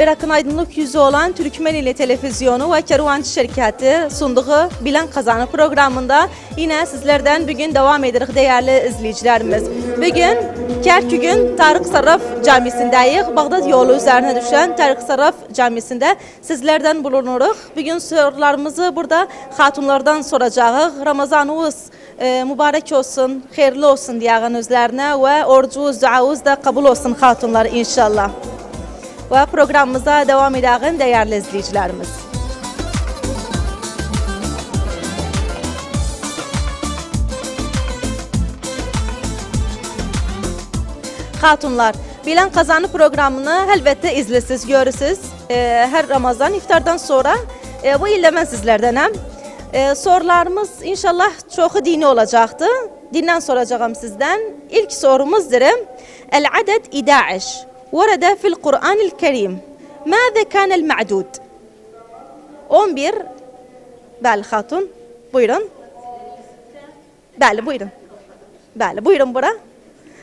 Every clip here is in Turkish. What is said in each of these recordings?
İraqın aydınlıq yüzü olan Türkmen ili televizyonu və Kervan şirkəti sunduğu Bilən Qazanı proqramında yenə sizlərdən bu gün davam edirik dəyərli izləyicilərimiz. Bu gün Kərkük'ün Tarık Sarraf camisindəyik. Bağdad yolu üzərinə düşən Tarık Sarraf camisində sizlərdən bulunuruq. Bu gün sorularımızı burada xatunlardan soracağıq. Ramazanınız e, mübarək olsun, xeyirli olsun deyəğin özlərinə və orucunuz, duaunuz da qəbul olsun xatunlar inşallah. Ve programımıza devam edelim değerli izleyicilerimiz. Hatunlar, Bilen Kazanı programını elbette izlesiz, görürsüz. Ee, her Ramazan iftardan sonra e, bu il ben sizlerdenim. Ee, sorularımız inşallah çok dini olacaktı. Dinden soracağım sizden. İlk sorumuzdur. El adet 11 ورد في القرآن الكريم ماذا كان المعدود 11 Bəli xatun. Buyurun. Bəli, buyurun. Bəli, buyurun bura.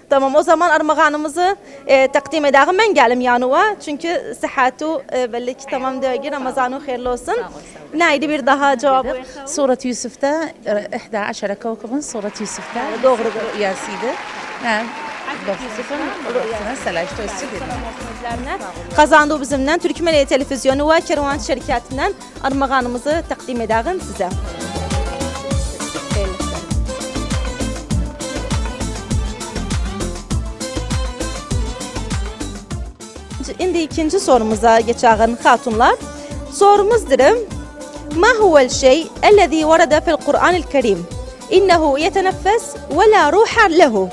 Tamam, o zaman armağanımızı e, takdim edelim. Ben gelim yanıma. Çünkü sıhhatu e, belli ki tamam diyor. Ramazanı hayırlı olsun. Neydi bir daha cevabı? سورة يوسف'ta 11 كوكبا سورة يوسف'ta Doğru. rüyasıydı. Ha. Yusuf'un rüyasına selaştı üstüdür. Sözlerine kazandığı bizimle Türkmeniye Televizyonu ve Kervan şirketinden armağanımızı takdim edelim size. Şimdi ikinci sorumuza geçelim hatunlar. Sorumuzdur. ما هو الشيء الذي ورد في القرآن الكريم إنه يتنفس ولا روح له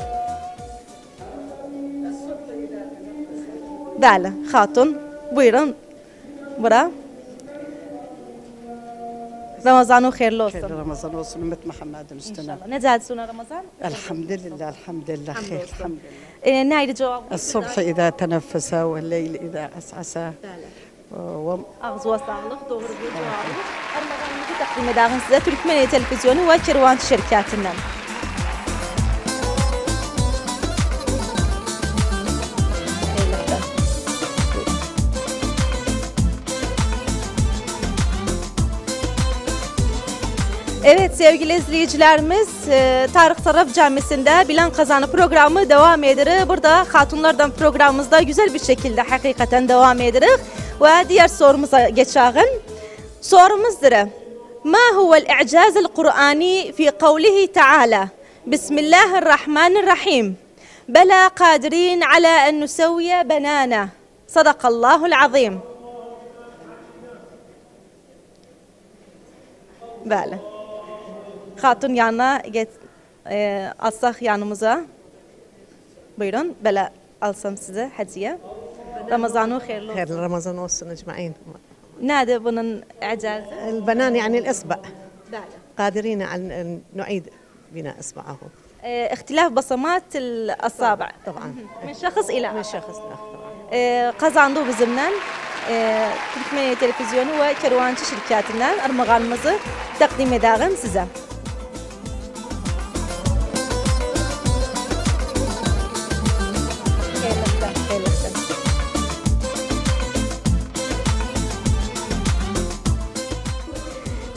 دعلة خاتون بيرن برا. رمضان وخير لوصل. خير رمضان وصل ومت محمد نستنى إن شاء الله. نزاد سنة رمضان؟ الحمد لله الحمد لله خير الحمد لله. إيه، نايد جواب الصبح إذا تنفس والليل إذا أسعس. أغز وصالح دور بيجواب رمضان متى تقديم داغن سيدا تركمانية تلفزيون وكروان شركات النمو Evet sevgili izleyicilerimiz Tarık Taraf Camisi'nde Bilen Kazanı programı devam edirik. Burada hatunlardan programımızda güzel bir şekilde hakikaten devam edirik. Ve diğer sorumuza geçelim. Sorumuzdur. Ma huve الإعجاز القرآني في قوله تعالى بسم الله الرحمن الرحيم بلى قادرين على أن نسوي Sadakallahu'l-Azim. Bela. Bela. hatun yanına get, e, alsak yanımıza. Buyurun, böyle alsam size hediye. Ramazanı hayırlı olsun. Hayırlı Ramazan olsun ecmain. Nerede bunun اعجاز البنان يعني الاصبع قادرين على ان نعيد بناء اصبعه اختلاف بصمات الاصابع طبعا من شخص إلى من شخص لاخر طبعا عنده bizimle Türkmeniye Televizyonu ve Kervancı şirketinden تقديم takdim سيزا.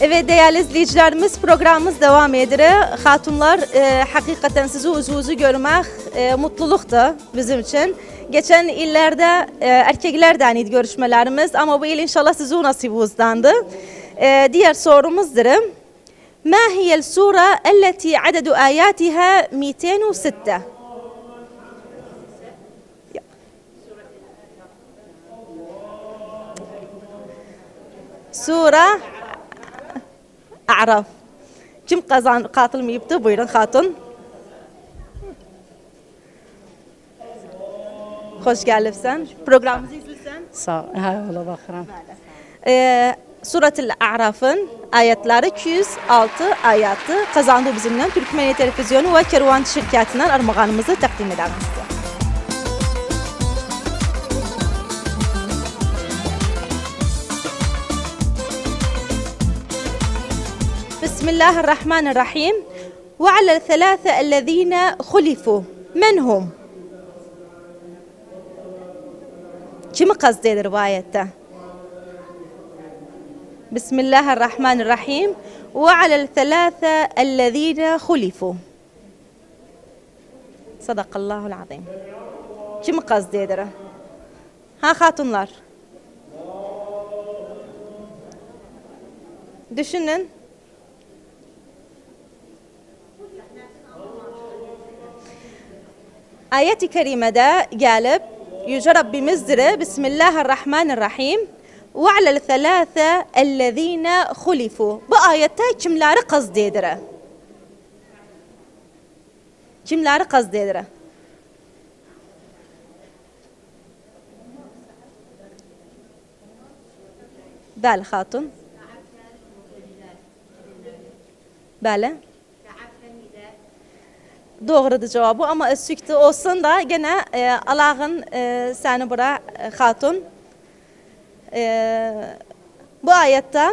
Evet değerli izleyicilerimiz programımız devam ediyor. Hatunlar e, hakikaten sizi uzu görmek e, mutluluktu bizim için. Geçen illerde e, erkeklerden idi görüşmelerimiz ama bu il inşallah sizi nasibinizdandı. E, diğer sorumuzdur. Ma hiyel sura elleti adedu ayatiha 206? Sura A'raf. Kim qazan qatılmayıbdı? Buyurun xatun. Xoş gəlibsən. Proqramımızı izlirsən? Sağ ol. Hə, ola baxıram. E, Suratul A'rafın ayətləri 206 ayəti qazandı bizimlə Türkmeniya Televizyonu və Kervan şirkətindən armağanımızı təqdim edəmizdir. بسم الله الرحمن الرحيم وعلى الثلاثة الذين خلفوا من هم؟ كم قصدي روايته؟ بسم الله الرحمن الرحيم وعلى الثلاثة الذين خلفوا صدق الله العظيم كم قصدي ها خاتون hatunlar. دشنن آيات كريمة دا قالب يجرب بمزرة بسم الله الرحمن الرحيم وعلى الثلاثة الذين خلفوا. بآيتاي كملاري قصديدرة كملاري قصديدرة بال خاتم. بالا Doğrudur cevabı ama sükti olsun da gene e, Allah'ın e, seni bura e, hatun. E, bu ayette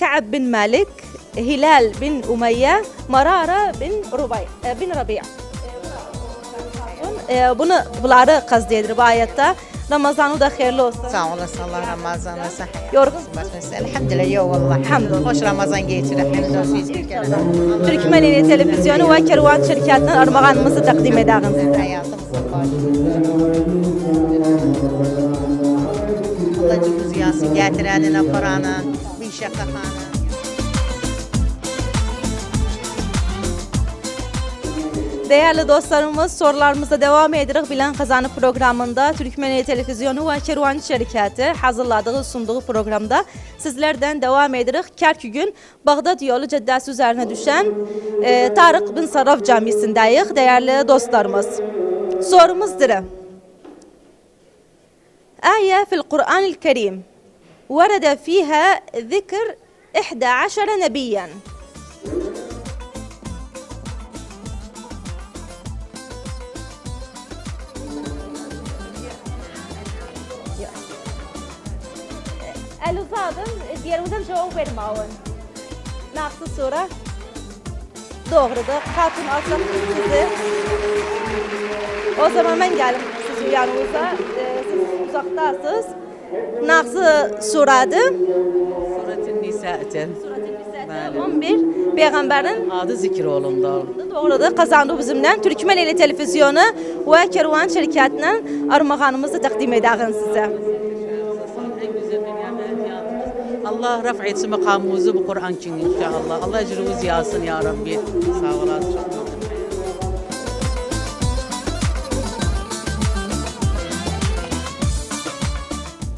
Ka'b bin Malik, Hilal bin Umayye, Marara bin Rubay, e, bin Rabia. E, bunu bunları kazdedir bu ayette. Ramazanı da xeyirli olsun. Sağ olasın, Allah Ramazanına səhət. Yorğunsunuz? Elhamdülillah, yox vallahi. Elhamdülillah. Xoş Ramazan keçirək. Həmd olsun heç bir kərə. Türkmen İli Televizyonu və Kervan şirkətindən armağanımızı təqdim edəğiniz. Həyatımızın başı. Allah cümrüz yası gətirənin aparanın. Minşəqə xanın. Değerli dostlarımız sorularımıza devam edirik. Bilen Kazanı programında Türkmeneli Televizyonu ve Kervan Şirketi hazırladığı sunduğu programda sizlerden devam edirik. Kerkü gün Bağdat yolu caddesi üzerine düşen e, Tarık bin Sarraf Camisi'ndeyiz değerli dostlarımız. Sorumuzdur. آية في القرآن الكريم ورد فيها ذكر 11 نبياً الوزادم ديال وزن جوابير معون naqsız sonra doğrudur. Hatun alsam sizi. O zaman mən gəlim sizin yanınıza. E, siz uzaqdasınız. Naqsı suradır. Suratin Nisa'tin. Suratin Nisa'tin 11 Peyğəmbərin adı zikr olundu. Doğrudur. Qazandı bizimlə Türkmen Elə Televizyonu və Kervan şirkətindən armağanımızı təqdim edəğin sizə. الله رفع يتسم مقاموزه بقرآن إن شاء الله. الله يجروز ياسن يا ربي. سağ olasın.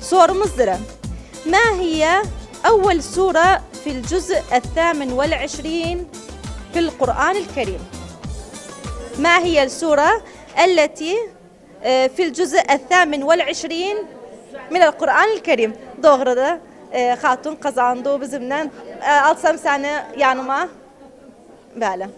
صورمزدرة ما هي أول سورة في الجزء الثامن والعشرين في القرآن الكريم؟ ما هي السورة التي آه، في الجزء الثامن والعشرين من القرآن الكريم؟ دوغردا e, hatun kazandı bizimle. E, alsam seni yanıma. Böyle.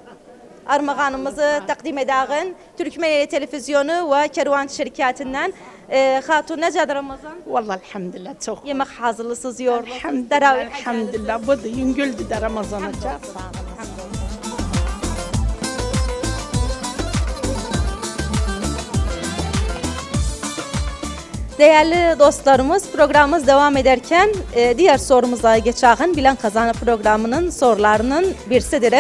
Armağanımızı takdim edağın Türkmeniye Televizyonu ve Kervan Şirketinden. E, ee, hatun nece Ramazan? Vallahi elhamdülillah çok. Yemek hazırlısız yorulur. Elhamdülillah, elhamdülillah. Bu da yüngüldü de Ramazan'a. Sağ olun. Değerli dostlarımız programımız devam ederken e, diğer sorumuza geçelim. Bilen Kazanı programının sorularının birisidir.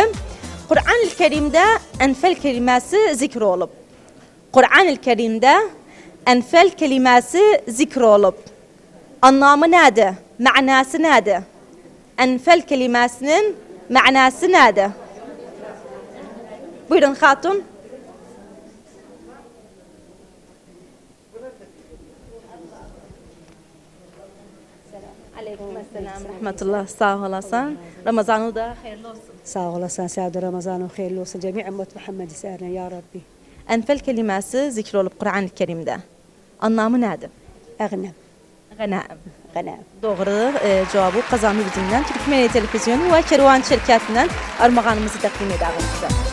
Kur'an-ı Kerim'de enfel kelimesi zikr olup. Kur'an-ı Kerim'de enfel kelimesi zikr olup. Anlamı nedir? Manası nedir? Enfel kelimesinin manası nedir? Buyurun hatun. aleyküm əssalam. Rəhmətullah. Sağ olasan. Ramazanı da xeyirli olsun. Sağ olasan. Səadə Ramazanı xeyirli olsun. Cəmi ümmət Muhammed sərinə ya Rabbi. Ənfəl kəlməsi zikr olub Qurani Kərimdə. Anlamı nədir? Əğnəm. Qənaəm. Qənaəm. Doğru e, cavabı Qazami Bidimdən Türkmeniya Televizyonu və Kervan şirkətindən armağanımızı təqdim edərik sizə.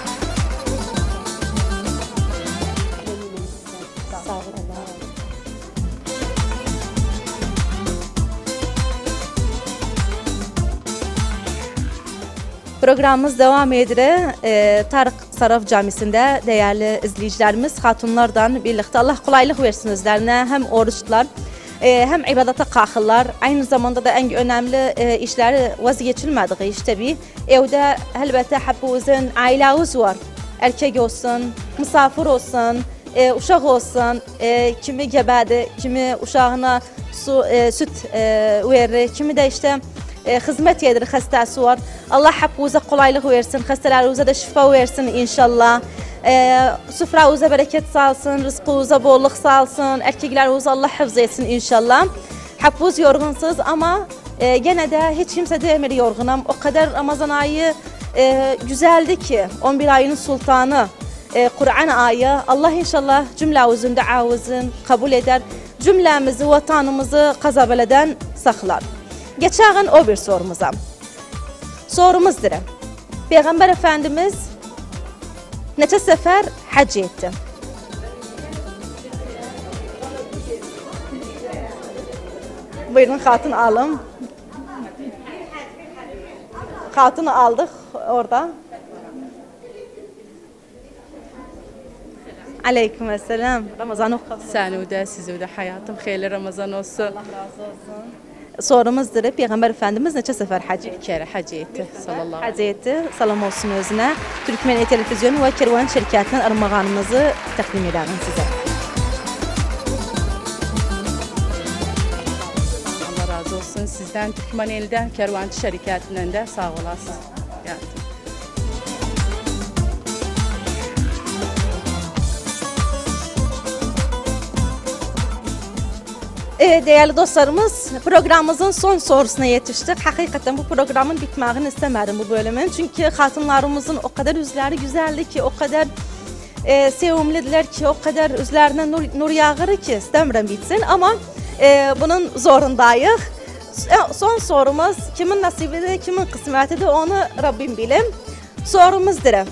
Proqramımız davam edir. E, Tarıq Sarov camisində dəyərli izləyicilərimiz, xatunlardan birlikdə Allah qulaylıq versin özlərinə, həm oruçlar, e, həm ibadətə qaxırlar. Aynı zamanda da ən önəmli e, işləri vazgeçilmədiyi iş təbii. Evdə əlbəttə həbbuzun, ailəviz var. Erkək olsun, misafir olsun, e, uşaq olsun, e, kimi gəbədir, kimi uşağına su, e, süt e, verir, kimi də işte e, hizmet edir, xəstəsi var. Allah hepimize kolaylık versin, xəstələrimize de şifa versin inşallah. E, süfrəvizə bərəkət salsın, rızqınıza bolluk salsın, erkeklərimizi Allah hifz etsin inşallah. Hepimiz yorgunsuz ama e, gene de hiç kimse demir yorgunum. O kadar Ramazan ayı e, güzeldi ki 11 ayının sultanı e, Kur'an ayı Allah inşallah cümlemizin duamızın kabul eder. Cümlemizi, vatanımızı kazabeleden saklar. Geçen o bir sorumuza. Sorumuzdur. Peygamber Efendimiz neçə sefer hac etti? Buyurun hatun alım. Hatunu aldık orada. Aleyküm selam. Ramazan okul. Səni də, sizi də həyatım xeyirli Ramazan olsun. Sorumuzdur. Peygamber Efendimiz neçə sefer hac etti? Bir kərə hac etdi sallallahu. Hac etti. Salam olsun özünə. Türkmen Televizyon ve Kervan şirkətinin armağanımızı təqdim edirəm sizə. Allah razı olsun sizdən, Türkmen eldən, Kərvançı şirkətindən də sağ olasınız. Evet, değerli dostlarımız, programımızın son sorusuna yetiştik. Hakikaten bu programın bitmağını istemedim bu bölümün. Çünkü hatunlarımızın o kadar yüzleri güzeldi ki, o kadar e, sevimlidiler ki, o kadar üzerine nur, nur yağır ki istemiyorum bitsin. Ama e, bunun zorundayız. E, Son sorumuz kimin nasibidir, kimin kısmetidir onu Rabbim bilim. Sorumuzdur.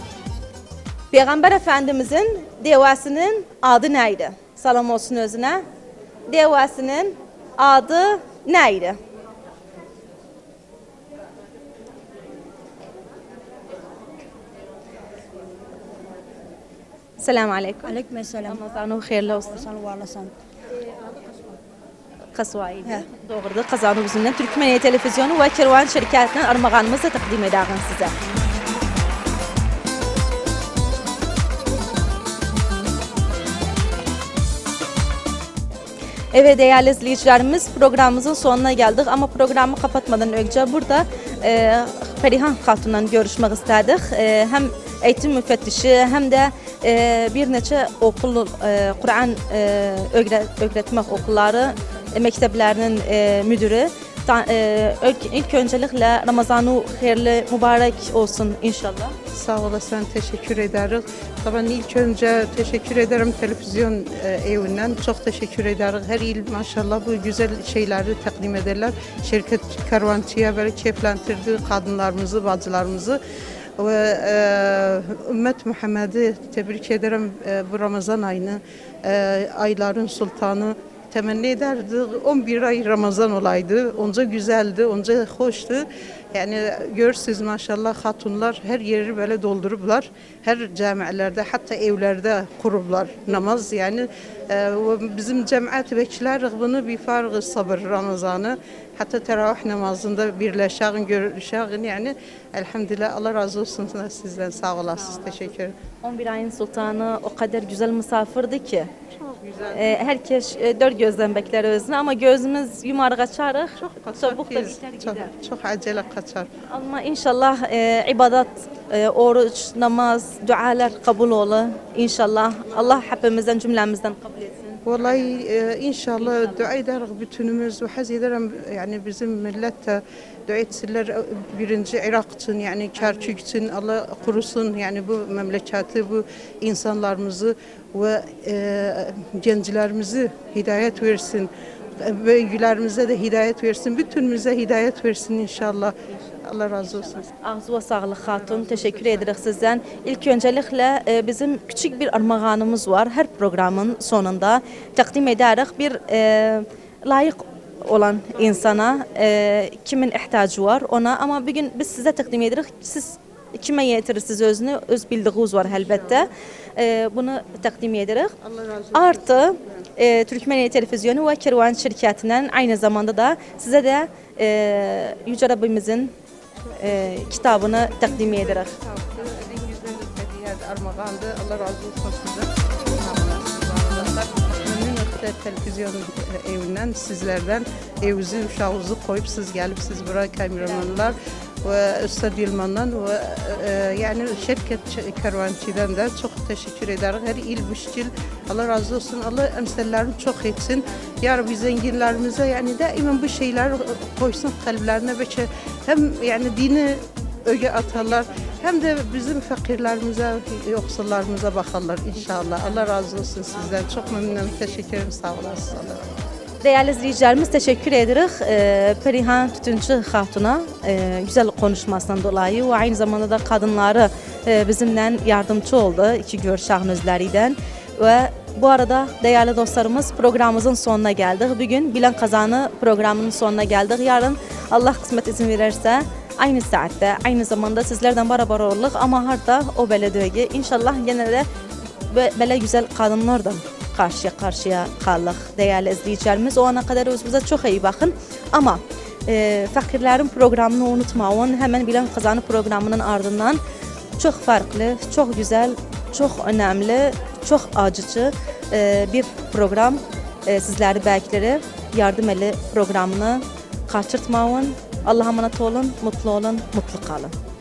Peygamber Efendimizin devasının adı neydi? Salam olsun özüne. devasının adı neydi? السلام عليكم عليكم السلام رمضان وخير لو وصل والله صن قصوائي دوغردي قازانوبزنن تركمانيا تلفزيون وكروان شركاتنا ارمغانمزدا تقديم داغن سيزه Evet değerli izleyicilerimiz programımızın sonuna geldik ama programı kapatmadan önce burada e, Perihan Hatun'la görüşmek istedik. E, hem eğitim müfettişi hem de e, bir neçə okul e, Kur'an e, öğret, öğretmek okulları e, mekteplerinin e, müdürü. E, ilk- öncelikle Ramazanı hayırlı mübarek olsun inşallah. Sağ olasın, teşekkür ederiz. Tabii ilk önce teşekkür ederim televizyon e, evinden. Çok teşekkür ederiz. Her yıl maşallah bu güzel şeyleri takdim ederler. Şirket karvancıya böyle keyiflendirdi kadınlarımızı, bacılarımızı. Ve e, ümmet Muhammed'i tebrik ederim e, bu Ramazan ayını. E, ayların sultanı temenni ederdik. 11 ay Ramazan olaydı. Onca güzeldi, onca hoştu. Yani görürsünüz maşallah hatunlar her yeri böyle doldurublar. Her camilerde hatta evlerde kurublar namaz. Yani e, bizim cemaat bekçiler bunu bir farkı sabır Ramazanı. Hatta teravih namazında birleşeğin, görüşeğin yani elhamdülillah Allah razı olsun sizden sağ olasınız. Teşekkür ederim. 11 ayın sultanı o kadar güzel misafirdi ki. E, herkes e, dört gözden bekler özünü ama gözümüz yumarı açarıq. Çabuk da çok, çok acele kaçar. Ama inşallah e, ibadet, e, oruç, namaz, dualar kabul olur. İnşallah Allah hepimizden cümlemizden kabul etsin. Vallahi e, inşallah dua ederiz bütünümüz ve haz ederim yani bizim millet de dua etsinler birinci Irak için yani Kerkük için Allah kurusun yani bu memleketi bu insanlarımızı ve e, gençlerimizi hidayet versin. E, Büyüklerimize de hidayet versin. Bütünümüze hidayet versin inşallah. Allah razı olsun. Ağzı ve sağlık hatun. Teşekkür ederiz sizden. İlk öncelikle e, bizim küçük bir armağanımız var. Her programın sonunda takdim ederiz bir e, layık olan insana e, kimin ihtiyacı var ona ama bugün biz size takdim ederiz. Siz Kimə yetirirsiniz özünü? Öz bildiyiniz var əlbəttə. E, bunu təqdim edirik. Artı e, Türkmeniye Televizyonu ve Kervan şirketinden aynı zamanda da size de e, Yüce Rabbimizin e, kitabını hediye armağandı. Allah razı olsun da televizyon evinden, sizlerden evinizi, uşağınızı koyup siz gelip siz buraya kameramanlar ve e, yani şirket kervançıdan da çok teşekkür ederim. Her il müşkil. Allah razı olsun. Allah emsellerini çok etsin. Ya Rabbi zenginlerimize yani daima bu şeyler koysun kalplerine ve hem yani dini öge atarlar hem de bizim fakirlerimize, yoksullarımıza bakarlar inşallah. Allah razı olsun sizden. Çok memnunum. Teşekkür ederim. Sağ olasınız. Değerli izleyicilerimiz teşekkür ederiz. E, Perihan Tütüncü Hatun'a e, güzel konuşmasından dolayı ve aynı zamanda da kadınları e, bizimle yardımcı oldu iki görüşen özleriyle. Ve bu arada değerli dostlarımız programımızın sonuna geldik. Bugün Bilen Kazanı programının sonuna geldik. Yarın Allah kısmet izin verirse aynı saatte, aynı zamanda sizlerden beraber oluruz. Ama harda o belediyeye inşallah yine de böyle güzel kadınlardan karşıya karşıya kaldık değerli izleyicilerimiz. O ana kadar özümüze çok iyi bakın. Ama e, fakirlerin programını unutmayın. Hemen Bilen Kazanı programının ardından çok farklı, çok güzel, çok önemli, çok acıcı e, bir program e, sizleri bekleri. Yardım Eli programını kaçırtmayın. Allah'a emanet olun, mutlu olun, mutlu kalın.